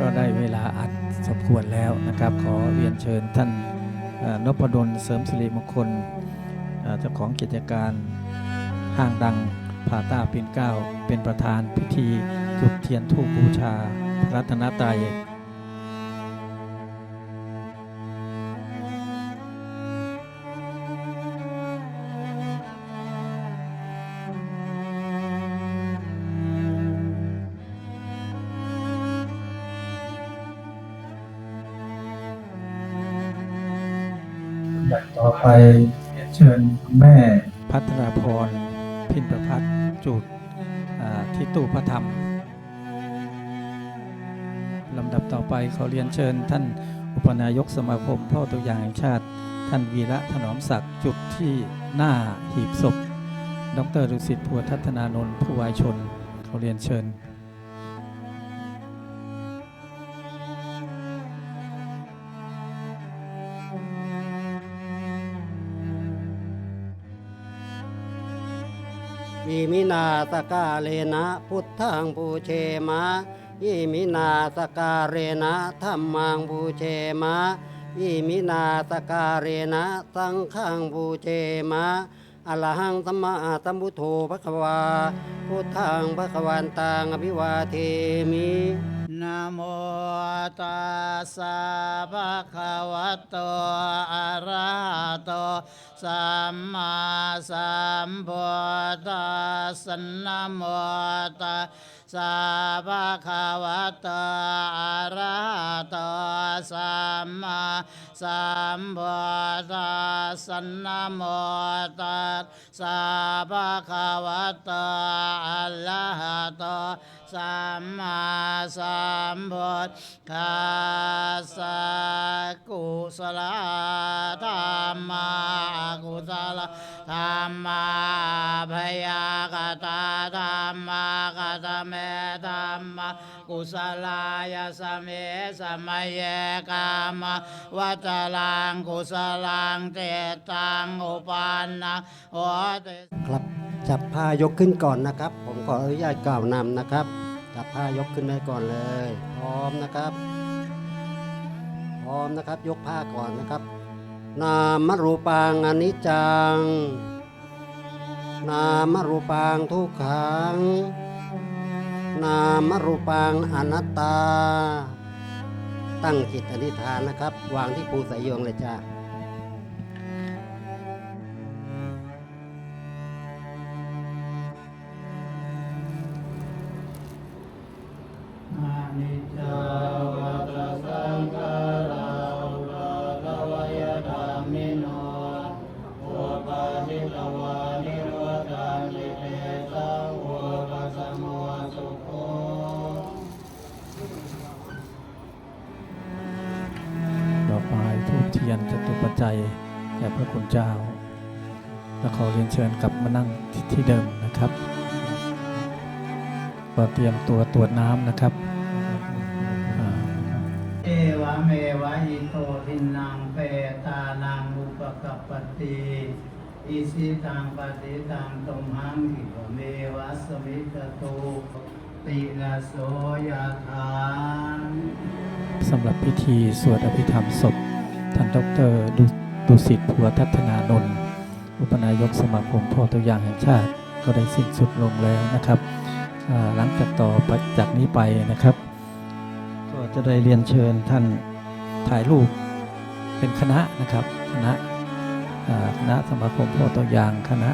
ก็ได้เวลาอัดสมควรแล้วนะครับ ขอเรียนเชิญท่านนพดลเสริมสิริมงคลเจ้าของกิจการห้างดังพาต้าปิ่นเก้า เป็นประธานพิธีจุดเทียนทูบบูชาพรัตนตรัย บัต่อไปเชิญแม่พัฒนาพร พินประพัฒน์จุดที่ตู้พระธรรมลำดับต่อไปขอเรียนเชิญท่านอุปนายกสมาคมพ่อตัวอย่างแห่งชาติ ท่านวีระถนอมศักดิ์จุดที่หน้าหีบศพ ดรดุสิตพัวทัศนานนท์ผู้วายชนขอเรียนเชิญ อิมินาสการเลนะพุทธังปูเชมะอิมินาสการเรนะธรรมังปูเชมะอิมินาสการเรนะสังฆังปูเชมะอะรหังสัมมาสัมพุทโธภควาพุทธังภควันตังอภิวาเทมิ ตัสสะภะคะวะโตอะระหะโตสัมมาสัมพุทธัสสะนะโมตัส สะภะคะวะโตอะระหะโตสัมมาสัมพุทธัสสะนโมตัสสะภะคะวะโตอะระหะโตสัมมาสัมพุทธัสสะกุศลธรรมา กุศลธรรมาพยากตาธรรมากตเมธรรมกุศลายสเมสมัยกามวัจลังกุศลังเตตังอุปันนังโหติครับจับผ้ายกขึ้นก่อนนะครับ ผมขออนุญาตกล่าวนำนะครับ จับผ้ายกขึ้นไว้ก่อนเลย พร้อมนะครับ พร้อมนะครับ ยกผ้าก่อนนะครับ นามรูปังอนิจจัง นามรูปังทุกขัง นามรูปังอนัตตา ตั้งจิตอธิษฐานนะครับ วางที่ภูสายโยงเลยจ้าอา จตุปัจจัยแด่พระคุณเจ้า และขอเรียนเชิญกลับมานั่งที่ที่เดิมนะครับก็เตรียมตัวตรวจน้ำนะครับอ่าเอวะเมวะอิโตทินังเปตานังอุปกัปปติอิสิตังปฏิตังตุมหังกิปะเมวะสมิตตุติละโสยธาสำหรับพิธีสวดอภิธรรมศพ ท่านดรดุดุสิตพัวทัศนานนท์อุปนายกสมาคมพ่อตัวอย่างแห่งชาติก็ได้สิ้นสุดลงแล้วนะครับ หลังจากต่อจากนี้ไปนะครับ ก็จะได้เรียนเชิญท่านถ่ายรูปเป็นคณะนะครับ คณะคณะสมาคมพ่อตัวอย่างคณะ